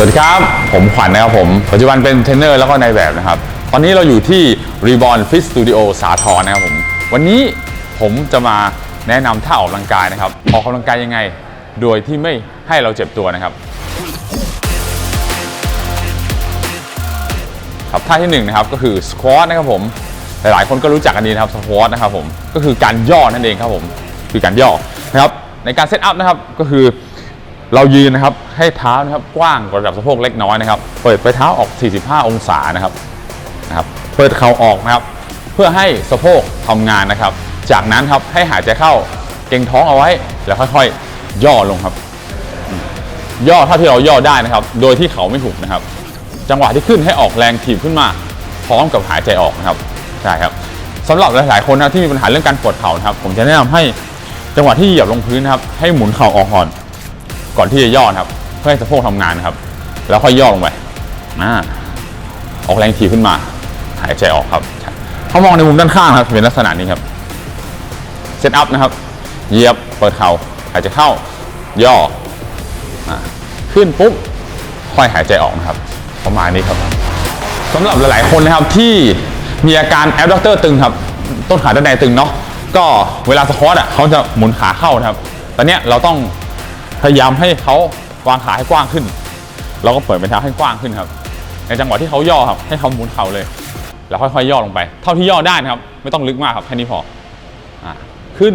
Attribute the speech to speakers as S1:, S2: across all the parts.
S1: สวัสดีครับ ผมขวัญนะครับผม ปัจจุบันเป็นเทรนเนอร์แล้วก็นายแบบนะครับ ตอนนี้เราอยู่ที่ Reborn Fit Studio สาทรนะครับผม วันนี้ผมจะมาแนะนำท่าออกกำลังกายนะครับ ออกกำลังกายยังไง โดยที่ไม่ให้เราเจ็บตัวนะครับ ครับท่าที่หนึ่งนะครับก็คือสควอตนะครับผม หลายๆ คนก็รู้จักกันดีนะครับสควอตนะครับผม ก็คือการย่อนั่นเองครับผม คือการย่อนะครับ ในการเซตอัพนะครับก็คือ เรายืนนะครับให้เท้านะครับกว้างกว่าระดับสะโพกเล็กน้อยนะครับ เปิดไปเท้าออก 45 องศานะครับนะครับ เปิดเข่าออกนะครับ เพื่อให้สะโพกทำงานนะครับ จากนั้นครับให้หายใจเข้าเกรงท้องเอาไว้แล้วค่อยๆ ย่อลงครับ ย่อเท่าที่เราย่อได้นะครับ โดยที่เขาไม่หุบนะครับ จังหวะที่ขึ้นให้ออกแรงถีบขึ้นมา พร้อมกับหายใจออกนะครับใช่ครับสำหรับหลายๆคนนะที่มีปัญหาเรื่องการปวดเข่านะครับ ผมจะแนะนำให้จังหวะที่เหยียบลงพื้นนะครับ ให้หมุนเข่าออกก่อน ก่อนที่จะย่อนะครับ เพื่อให้สะโพกทำงานนะครับ แล้วค่อยย่อลงไปอ่าออกแรงถีขึ้นมา หายใจออกครับถ้ามองในมุมด้านข้างครับเป็นลักษณะนี้ครับเซตอัพนะครับเหยียบเปิดเข่าหายใจเข้า ย่ออ่าขึ้นปุ๊บค่อยหายใจออกนะครับ ประมาณนี้ครับสำหรับหลาย ๆ คนนะครับที่มีอาการแอดดักเตอร์ตึงครับ ต้นขาด้านในตึงเนาะก็เวลาสควอตอะเขาจะหมุนขาเข้านะครับ ตอนเนี้ยเราต้อง พยายามให้เขาวางขาให้กว้างขึ้น เราก็เปิดเป็นเท้าให้กว้างขึ้นครับ ในจังหวะที่เขาย่อครับให้เขาหมุนเข่าเลย แล้วค่อยๆย่อลงไป เท่าที่ย่อได้นะครับ ไม่ต้องลึกมากครับแค่นี้พออ่าขึ้น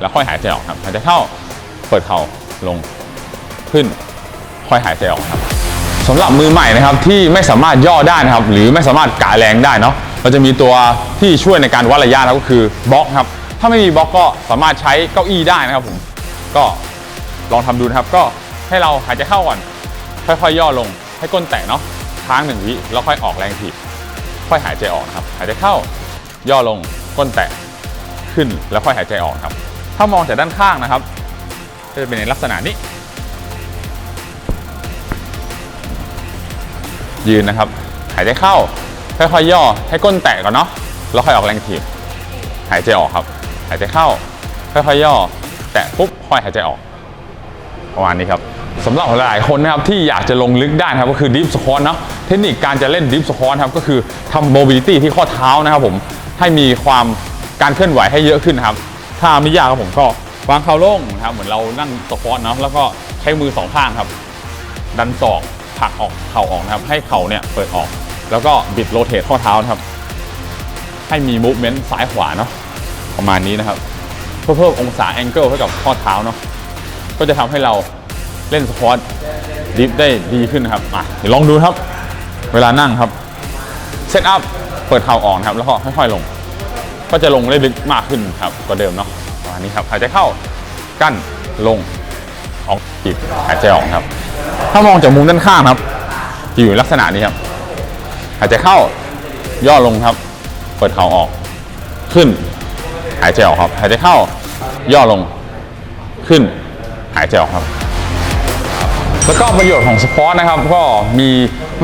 S1: แล้วค่อยหายใจออกครับหายใจเข้าเปิดเข่าลงขึ้น ค่อยหายใจออกครับสำหรับมือใหม่นะครับที่ไม่สามารถย่อได้นะครับ หรือไม่สามารถกะแรงได้เนาะเราจะมีตัวที่ช่วยในการวัดระยะนะก็คือบล็อกครับ ถ้าไม่มีบล็อกก็สามารถใช้เก้าอี้ได้นะครับผมก็ ลองทำดูนะครับ ก็ให้เราหายใจเข้าก่อน ค่อยๆย่อลง ให้ก้นแตะเนาะค้างหนึ่งวิแล้วค่อยออกแรงถีบค่อยหายใจออกครับ หายใจเข้า ย่อลงก้นแตะขึ้นแล้วค่อยหายใจออกครับ ถ้ามองจากด้านข้างนะครับก็จะเป็นในลักษณะนี้ ยืนนะครับ หายใจเข้า ค่อยๆย่อให้ก้นแตะก่อนเนาะแล้วค่อยออกแรงถีบหายใจออกครับ หายใจเข้า ค่อยๆย่อ แตะปุ๊บค่อยหายใจออก ประมาณนี้ครับสำหรับหลายๆคนนะครับที่อยากจะลงลึกได้นะครับก็คือดิฟสคอตเนาะเทคนิคการจะเล่นดิฟสคอตครับก็คือทำโมบิลิตี้ที่ข้อเท้านะครับผมให้มีความการเคลื่อนไหวให้เยอะขึ้นครับ ถ้าไม่ยากครับผมก็วางเข่าลงนะครับเหมือนเรานั่งสควอตเนาะแล้วก็ใช้มือสองข้างครับ ดันศอกผลักออกเข่าออกนะครับ ให้เข่าเนี่ยเปิดออก แล้วก็บิดโรเตทข้อเท้านะครับ ให้มีมูฟเมนต์ซ้ายขวาเนาะประมาณนี้นะครับ เพื่อเพิ่มองศาแองเกิลให้กับข้อเท้าเนาะ ก็จะทำให้เราเล่นสควอตดิฟได้ดีขึ้นครับอะเดี๋ยวลองดูครับ เวลานั่งครับเซตอัพเปิดเข่าออกครับ แล้วก็ค่อยๆลง ก็จะลงได้ลึกมากขึ้นครับกว่าเดิมเนาะประมาณนี้ครับหายใจเข้ากั้นลงออกจีบหายใจออกครับ ถ้ามองจากมุมด้านข้างครับจะอยู่ลักษณะนี้ครับหายใจเข้าย่อลงครับ เปิดเข่าออก ขึ้น หายใจออกครับ หายใจเข้า ย่อลง ขึ้น หายใจออกครับ แล้วก็ประโยชน์ของสควอตนะครับก็มี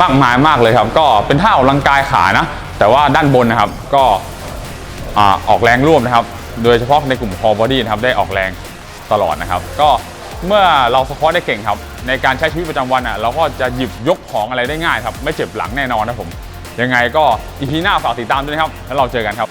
S1: มากมายมากเลยครับ ก็เป็นท่าออกกำลังกายขานะ แต่ว่าด้านบนนะครับก็อออกแรงร่วมนะครับ โดยเฉพาะในกลุ่ม core body นะครับได้ออกแรงตลอดนะครับ ก็เมื่อเราสควอตได้เก่งครับ ในการใช้ชีวิตประจำวันอะเราก็จะหยิบยกของอะไรได้ง่ายครับ ไม่เจ็บหลังแน่นอนนะผม ยังไงก็อีพีหน้าฝากติดตามด้วยนะครับ แล้วเราเจอกันครับ